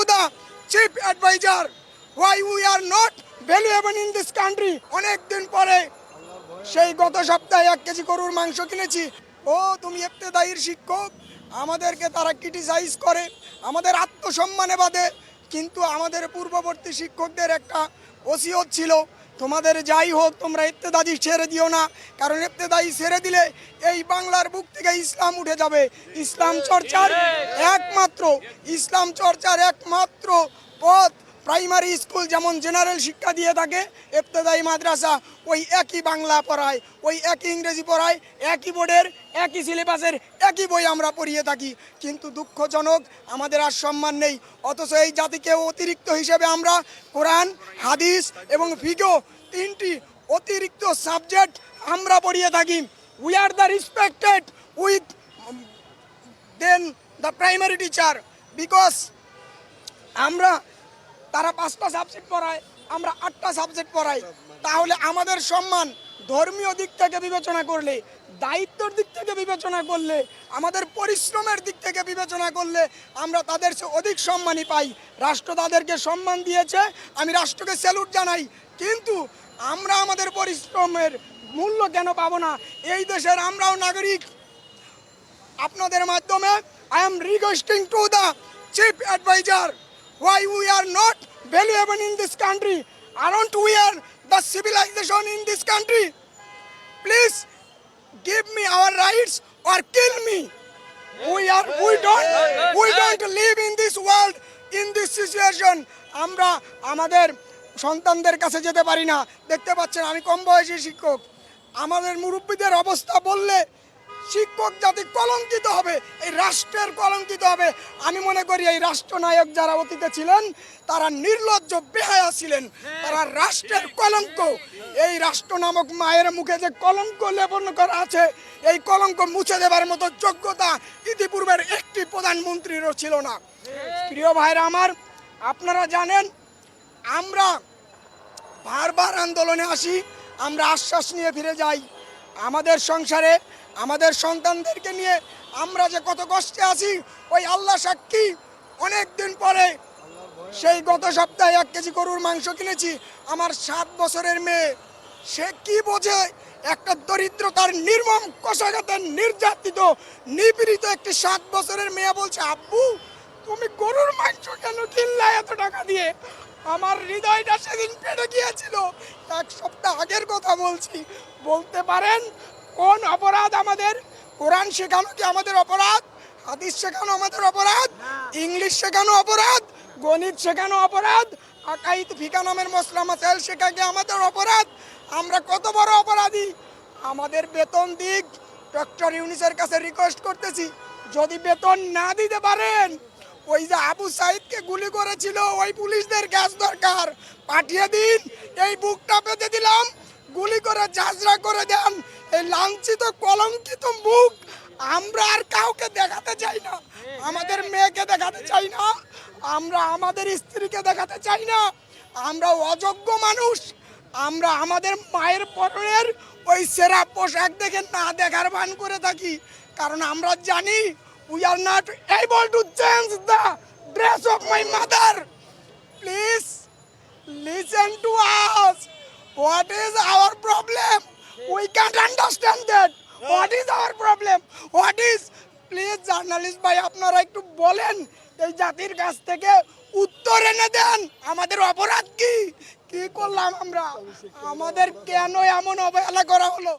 the chief advisor, why we are not valuable in this country? অনেক দিন পরে সেই গত সপ্তাহে এক কেজি গরুর মাংস কিনেছি। ও, তুমি ইবতেদায়ীর শিক্ষক। আমাদেরকে তারা ক্রিটিসাইজ করে, আমাদের আত্মসম্মানে বাদে। কিন্তু আমাদের পূর্ববর্তী শিক্ষকদের একটা ওসিয়ত ছিল তোমাদের যাই হোক তোমরা ইত্তেদাদি ছেড়ে দিও না। কারণ ইত্তেদাজি ছেড়ে দিলে এই বাংলার বুক থেকে ইসলাম উঠে যাবে। ইসলাম চর্চার একমাত্র ইসলাম চর্চার একমাত্র পথ প্রাইমারি স্কুল যেমন জেনারেল শিক্ষা দিয়ে থাকে, ইবতেদায়ী মাদ্রাসা, ওই একই বাংলা পড়ায়, ওই একই ইংরেজি পড়ায়, একই বোর্ডের, একই সিলেবাসের, একই বই আমরা পড়িয়ে থাকি। কিন্তু দুঃখজনক, আমাদের আর সম্মান নেই। অথচ এই জাতিকে অতিরিক্ত হিসেবে আমরা কোরআন, হাদিস এবং ফিগো তিনটি অতিরিক্ত সাবজেক্ট আমরা পড়িয়ে থাকি। We are the respected with then the primary teacher because আমরা তারা পাঁচটা সাবজেক্ট পড়ায়, আমরা আটটা সাবজেক্ট পড়াই। তাহলে আমাদের সম্মান ধর্মীয় দিক থেকে বিবেচনা করলে, দায়িত্বর দিক থেকে বিবেচনা করলে, আমাদের পরিশ্রমের দিক থেকে বিবেচনা করলে আমরা তাদের অধিক সম্মানই পাই। রাষ্ট্র তাদেরকে সম্মান দিয়েছে, আমি রাষ্ট্রকে স্যালুট জানাই। কিন্তু আমরা আমাদের পরিশ্রমের মূল্য কেন পাবো না? এই দেশের আমরাও নাগরিক। আপনাদের মাধ্যমে I am requesting to the chief adviser why we are not valuable in this country aren't we are the civilization in this country please give me our rights or kill me we are we don't we don't live in this world in this situation আমরা আমাদের সন্তানদের কাছে যেতে পারি না দেখতে পাচ্ছেন আমি কম বয়সী শিক্ষক আমাদের মুরব্বীদের অবস্থা বললে শিক্ষক জাতি কলঙ্কিত হবে, এই রাষ্ট্রের কলঙ্কিত হবে। আমি মনে করি এই রাষ্ট্রনায়ক যারা অতীতে ছিলেন, তারা নির্লজ্জ, বেহায়া ছিলেন। তারা রাষ্ট্রের কলঙ্ক। এই রাষ্ট্র নামক মায়ের মুখে যে কলঙ্ক লেপন করা আছে, এই কলঙ্ক মুছে দেবার মতো যোগ্যতা ইতিপূর্বের একটি প্রধানমন্ত্রীরও ছিল না। প্রিয় ভাইরা আমার, আপনারা জানেন, আমরা বারবার আন্দোলনে আসি, আমরা আশ্বাস নিয়ে ফিরে যাই। আমাদের সংসারে, আমাদের সন্তানদেরকে নিয়ে আমরা যে কত কষ্টে আছি, ওই আল্লাহ সাক্ষী। অনেক দিন পরে সেই গত সপ্তাহে এক কেজি গরুর মাংস কিনেছি, আমার সাত বছরের মেয়ে। সে কি বোঝে? একটা দরিদ্রতার নির্মম, কষাঘাতের নির্যাতিত, নিপীড়িত একটি সাত বছরের মেয়ে বলছে, আব্বু, তুমি গরুর মাংস কেন কিনলা এত টাকা দিয়ে? আমার হৃদয়টা সেদিন ফেটে গিয়েছিল এক সপ্তাহ আগের কথা বলছি। বলতে পারেন, কোন অপরাধ আমাদের? কোরআন শেখানো কি আমাদের অপরাধ? হাদিস শেখানো আমাদের অপরাধ? ইংলিশ শেখানো অপরাধ? গণিত শেখানো অপরাধ? আকাইত ফিকা নামের মশলা মাসাইল শেখা কি আমাদের অপরাধ? আমরা কত বড় অপরাধী? আমাদের বেতন দিক। ডক্টর ইউনিসের কাছে রিকোয়েস্ট করতেছি। যদি বেতন না দিতে পারেন ওই যে আবু সাইদকে গুলি করেছিল, ওই পুলিশদের গ্যাস দরকার। পাঠিয়ে দিন, এই বুকটা পেতে দিলাম, গুলি করে ঝাঁঝরা করে দেন। এই লাঞ্ছিত, কলঙ্কিত মুখ আমরা আর কাউকে দেখাতে চাই না। আমাদের মেয়েকে দেখাতে চাই না। আমরা আমাদের স্ত্রীকে দেখাতে চাই না। আমরা অযোগ্য মানুষ। আমরা আমাদের মায়ের পরনের ওই সেরা পোশাক দেখে না দেখার ভান করে থাকি। কারণ আমরা জানি we are not able to change the dress of my mother please listen to us. What is our problem? We can't understand that. What is our problem? What is please journalist ভাই, আপনারা একটু বলেন এই জাতির কাছ থেকে উত্তর এনে দেন আমাদের অপরাধ কি কি করলাম আমরা আমাদের কেন এমন অবহেলা করা হলো